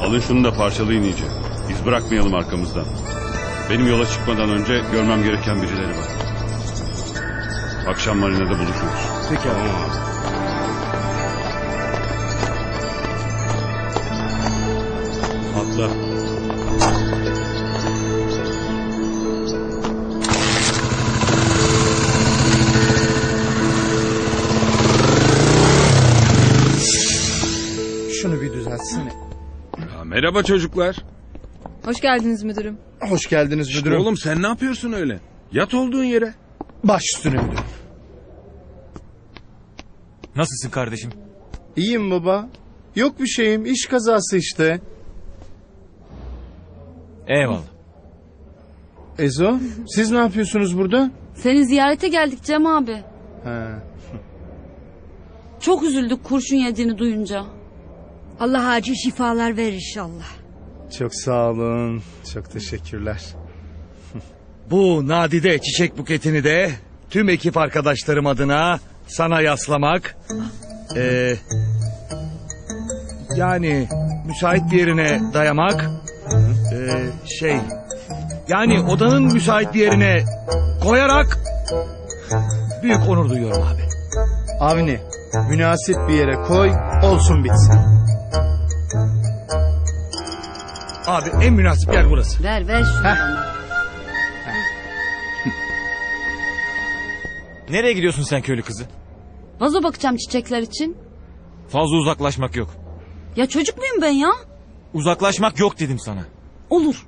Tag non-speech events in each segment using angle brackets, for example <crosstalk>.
Alın şunu da parçalayın iyice. İz bırakmayalım arkamızdan. Benim yola çıkmadan önce görmem gereken birileri var. Akşam marinada buluşuruz. Peki abi. Atla. Şunu bir düzeltsene. Merhaba çocuklar. Hoş geldiniz müdürüm. Hoş geldiniz müdürüm. oğlum sen ne yapıyorsun öyle? Yat olduğun yere. Baş üstüne müdürüm. Nasılsın kardeşim? İyiyim baba. Yok bir şeyim. İş kazası işte. Eyvallah. Ezo siz ne yapıyorsunuz burada? Seni ziyarete geldik Cem abi. Ha. Çok üzüldük kurşun yediğini duyunca. Allah acil şifalar ver inşallah. Çok sağ olun. Çok teşekkürler. <laughs> Bu nadide çiçek buketini de tüm ekip arkadaşlarım adına sana yaslamak. Ee, yani müsait bir yerine dayamak. ee, şey yani odanın müsait bir yerine koyarak büyük onur duyuyorum abi. Avni münasip bir yere koy olsun bitsin. Abi en münasip yer burası. Ver ver şunu bana. Nereye gidiyorsun sen köylü kızı? Vazo bakacağım çiçekler için. Fazla uzaklaşmak yok. Ya çocuk muyum ben ya? Uzaklaşmak yok dedim sana. Olur.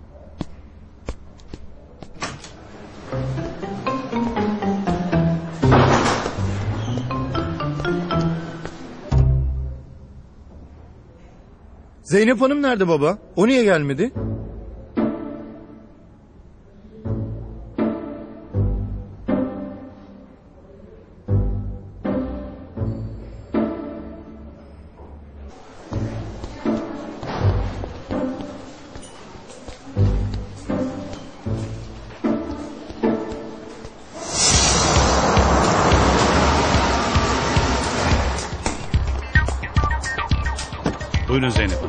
Zeynep Hanım nerede baba? O niye gelmedi? Buyurun Zeynep.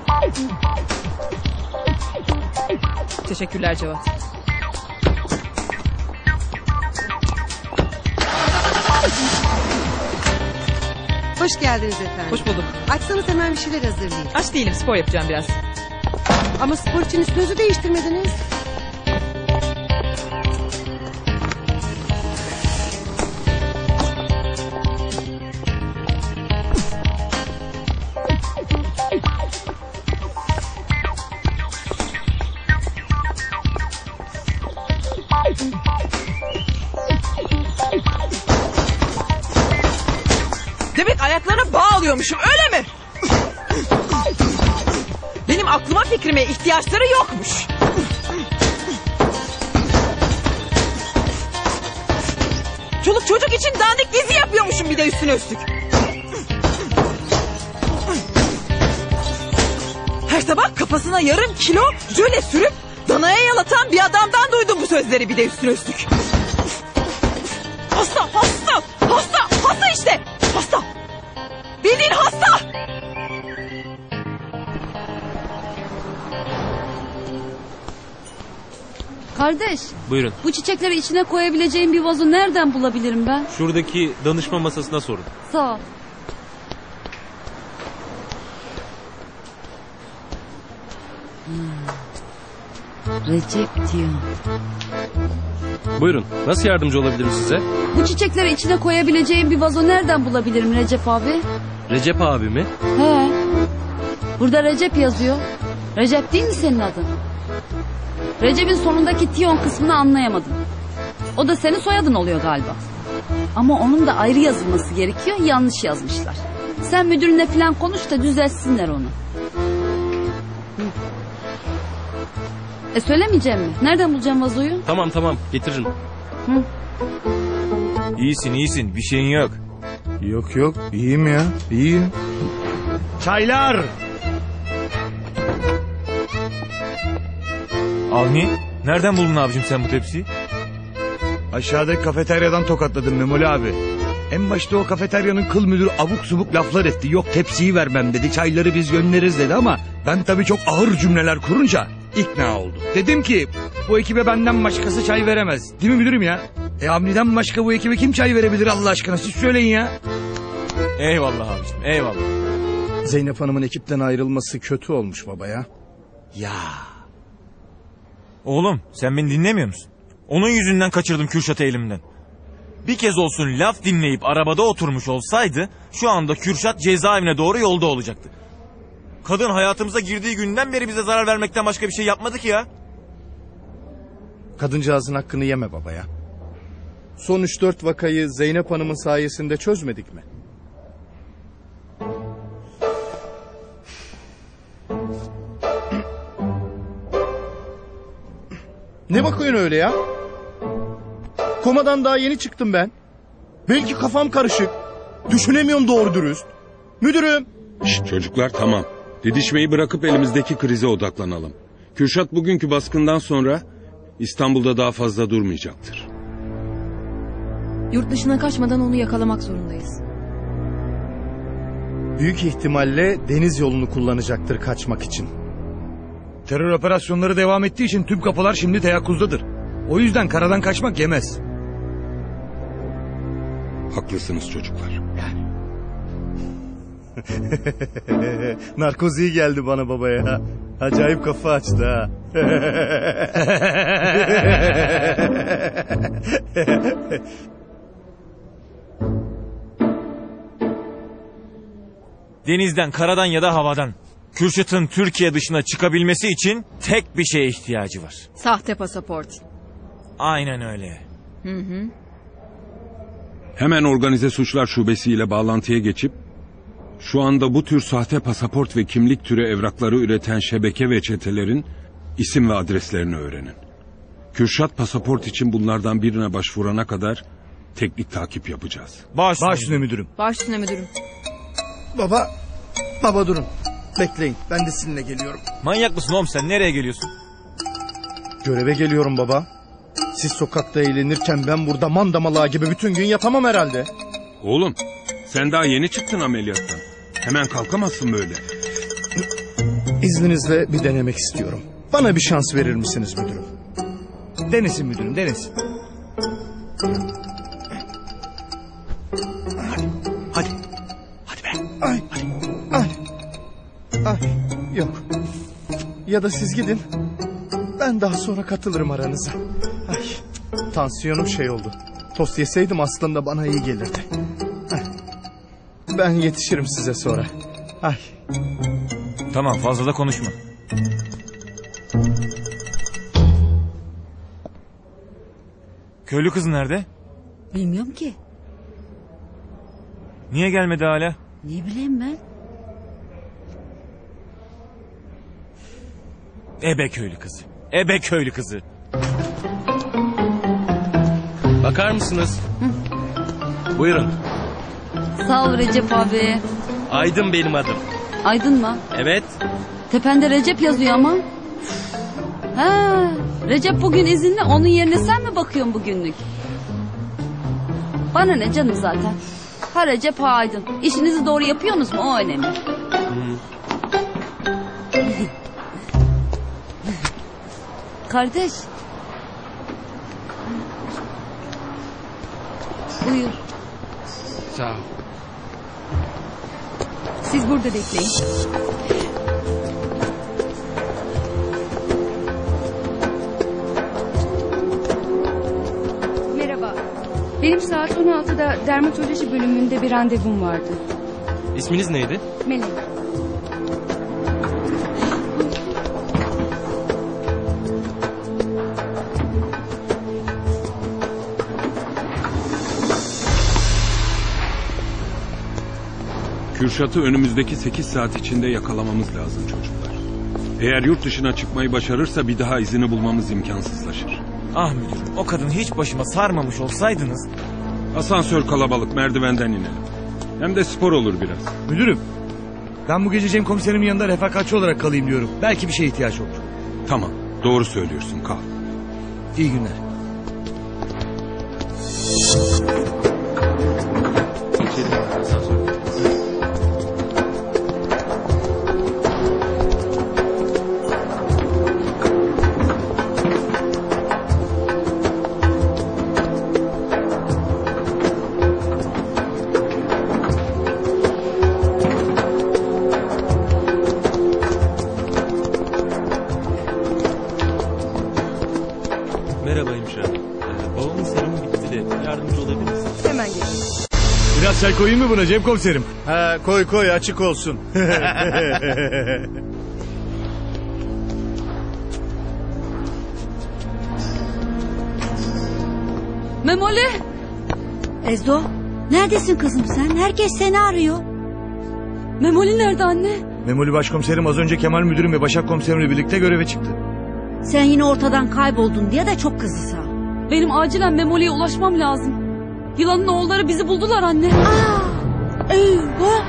Teşekkürler Cevat. Hoş geldiniz efendim. Hoş bulduk. Açsanız hemen bir şeyler hazırlayayım. Aç değilim spor yapacağım biraz. Ama spor için üstünüzü değiştirmediniz. Demek ayaklarına bağ alıyormuşum öyle mi? Benim aklıma fikrime ihtiyaçları yokmuş. Çoluk çocuk için dandik dizi yapıyormuşum bir de üstüne üstlük. Her sabah kafasına yarım kilo jöle sürüp danaya yalatan bir adamdan duydum bu sözleri bir de üstüne üstlük. Hasta, hasta, Kardeş Buyurun. bu çiçekleri içine koyabileceğim bir vazo nereden bulabilirim ben? Şuradaki danışma masasına sorun. Sağ ol. Hmm. Recep diyor. Buyurun. Nasıl yardımcı olabilirim size? Bu çiçekleri içine koyabileceğim bir vazo nereden bulabilirim Recep abi? Recep abi mi? He. Burada Recep yazıyor. Recep değil mi senin adın? Recep'in sonundaki Tion kısmını anlayamadım. O da senin soyadın oluyor galiba. Ama onun da ayrı yazılması gerekiyor. Yanlış yazmışlar. Sen müdürüne falan konuş da düzeltsinler onu. Hı. E söylemeyeceğim mi? Nereden bulacağım vazoyu? Tamam tamam getiririm. Hı. İyisin iyisin bir şeyin yok. Yok yok iyiyim ya iyiyim. Çaylar. Avni nereden buldun abicim sen bu tepsiyi? Aşağıdaki kafeteryadan tokatladım Memoli abi. En başta o kafeteryanın kıl müdürü abuk subuk laflar etti. Yok tepsiyi vermem dedi. Çayları biz göndeririz dedi ama ben tabii çok ağır cümleler kurunca ikna oldum. Dedim ki bu ekibe benden başkası çay veremez. Değil mi müdürüm ya? E Avni'den başka bu ekibe kim çay verebilir Allah aşkına siz söyleyin ya. Eyvallah abicim eyvallah. Zeynep Hanım'ın ekipten ayrılması kötü olmuş baba ya. Ya Oğlum sen beni dinlemiyor musun? Onun yüzünden kaçırdım Kürşat'ı elimden. Bir kez olsun laf dinleyip arabada oturmuş olsaydı şu anda Kürşat cezaevine doğru yolda olacaktı. Kadın hayatımıza girdiği günden beri bize zarar vermekten başka bir şey yapmadı ki ya. Kadıncağızın hakkını yeme baba ya. Son 3-4 vakayı Zeynep Hanım'ın sayesinde çözmedik mi? Ne bakıyorsun öyle ya? Komadan daha yeni çıktım ben. Belki kafam karışık. Düşünemiyorum doğru dürüst. Müdürüm. Şşt, çocuklar tamam. Didişmeyi bırakıp elimizdeki krize odaklanalım. Kürşat bugünkü baskından sonra İstanbul'da daha fazla durmayacaktır. Yurt dışına kaçmadan onu yakalamak zorundayız. Büyük ihtimalle deniz yolunu kullanacaktır kaçmak için. Terör operasyonları devam ettiği için tüm kapılar şimdi teyakkuzdadır. O yüzden karadan kaçmak yemez. Haklısınız çocuklar. <laughs> Narkoz iyi geldi bana baba ya. Acayip kafa açtı ha. Denizden, karadan ya da havadan. Kürşat'ın Türkiye dışına çıkabilmesi için tek bir şeye ihtiyacı var. Sahte pasaport. Aynen öyle. Hemen organize suçlar şubesiyle bağlantıya geçip şu anda bu tür sahte pasaport ve kimlik türü evrakları üreten şebeke ve çetelerin isim ve adreslerini öğrenin. Kürşat pasaport için bunlardan birine başvurana kadar teknik takip yapacağız. Baş, Baş üstüne müdürüm. Baş üstüne müdürüm. baba, baba durun. Bekleyin ben de sizinle geliyorum. Manyak mısın oğlum sen? Nereye geliyorsun? Göreve geliyorum baba. Siz sokakta eğlenirken ben burada mandamalağı gibi bütün gün yatamam herhalde. Oğlum sen daha yeni çıktın ameliyattan. Hemen kalkamazsın böyle. İzninizle bir denemek istiyorum. Bana bir şans verir misiniz müdürüm? Denesin müdürüm denesin. Ya da siz gidin. Ben daha sonra katılırım aranıza. Ay, tansiyonum şey oldu. Tost yeseydim aslında bana iyi gelirdi. Ay, ben yetişirim size sonra. Ay, Tamam fazla da konuşma. Köylü kız nerede? Bilmiyorum ki. Niye gelmedi hala? Ne bileyim ben. Ebe köylü kızı. Ebe köylü kızı. Bakar mısınız? Buyurun. Sağ ol Recep abi. Aydın benim adım. Aydın mı? Evet. Tepende Recep yazıyor ama. Ha, Recep bugün izinli onun yerine sen mi bakıyorsun bugünlük? Bana ne canım zaten. Ha Recep ha Aydın. İşinizi doğru yapıyorsunuz mu o önemli. Kardeş. Buyur. Sağ ol. Siz burada bekleyin. Merhaba. Benim saat 16'da dermatoloji bölümünde bir randevum vardı. İsminiz neydi? Melek. Kürşat'ı önümüzdeki 8 saat içinde yakalamamız lazım çocuklar. Eğer yurt dışına çıkmayı başarırsa bir daha izini bulmamız imkansızlaşır. Ah müdürüm o kadın hiç başıma sarmamış olsaydınız. Asansör kalabalık merdivenden inelim. Hem de spor olur biraz. Müdürüm. Ben bu gece Cem komiserimin yanında refakatçi olarak kalayım diyorum. Belki bir şeye ihtiyaç olur. Tamam doğru söylüyorsun kal. İyi günler. Gelin hemen babamın serumu bitti de yardımcı olabilir misiniz? Hemen geliyorum. Biraz çay koyayım mı buna Cem komiserim? Ha koy koy açık olsun. <laughs> Memoli. Ezdo neredesin kızım sen? Herkes seni arıyor. Memoli nerede anne? Memoli başkomiserim az önce Kemal müdürüm ve Başak komiserimle birlikte göreve çıktı. Sen yine ortadan kayboldun diye de çok kızdı sağ. Benim acilen Memoli'ye ulaşmam lazım. Yılanın oğulları bizi buldular anne. Aa, eyvah.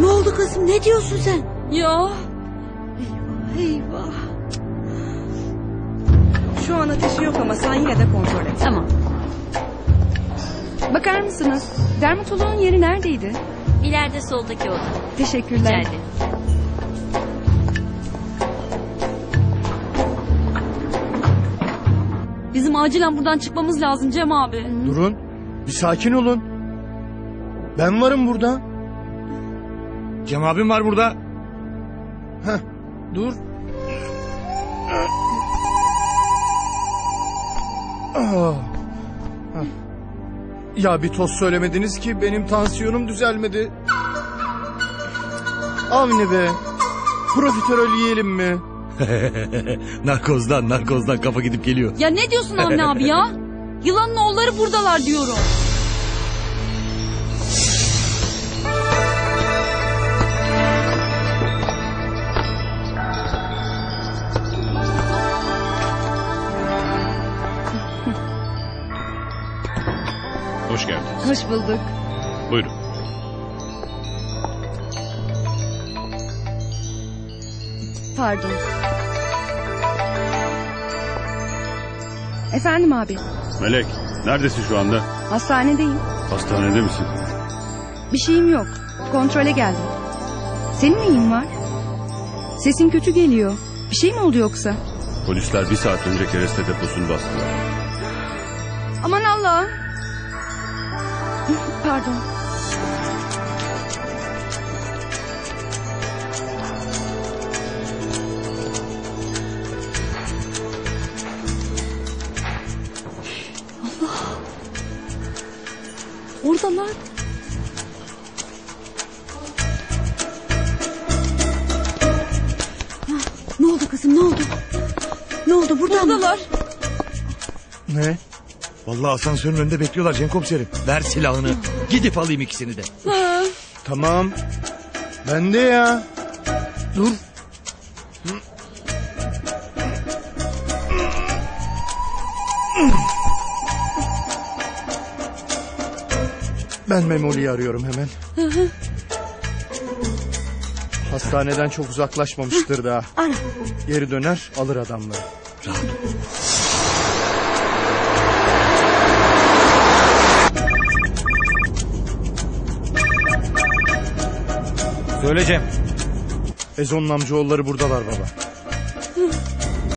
Ne oldu kızım ne diyorsun sen? Ya Eyvah. Şu an ateşi yok ama sen yine de kontrol et. tamam. Bakar mısınız? Dermatoloğun yeri neredeydi? İleride soldaki oda. Teşekkürler. Rica ederim. Bizim acilen buradan çıkmamız lazım Cem abi. Durun bir sakin olun. Ben varım burada. Cem abim var burada. Heh, dur. Ah. Ya bir toz söylemediniz ki benim tansiyonum düzelmedi. Avni be. Profiterol yiyelim mi? <laughs> narkozdan narkozdan kafa gidip geliyor. Ya ne diyorsun Avni abi ya? <laughs> Yılanın oğulları buradalar diyorum. Hoş geldiniz. Hoş bulduk. Buyurun. Pardon. Efendim abi. Melek, neredesin şu anda? Hastanedeyim. Hastanede misin? Bir şeyim yok. Kontrole geldim. Senin neyin var? Sesin kötü geliyor. Bir şey mi oldu yoksa? Polisler bir saat önce kereste deposunu bastılar. Aman Allah'ım. Pardon. Ne oldu ne oldu? Ne oldu burada mı? Buradalar. Ne? Vallahi asansörün önünde bekliyorlar Cem komiserim. Ver silahını. Gidip alayım ikisini de. Ha. Tamam. Ben de ya. Dur. Ben Memoli'yi arıyorum hemen. Hastaneden çok uzaklaşmamıştır daha. <laughs> Ara. Geri döner alır adamları. Söyle Cem. Ezon'un amcaoğulları buradalar baba.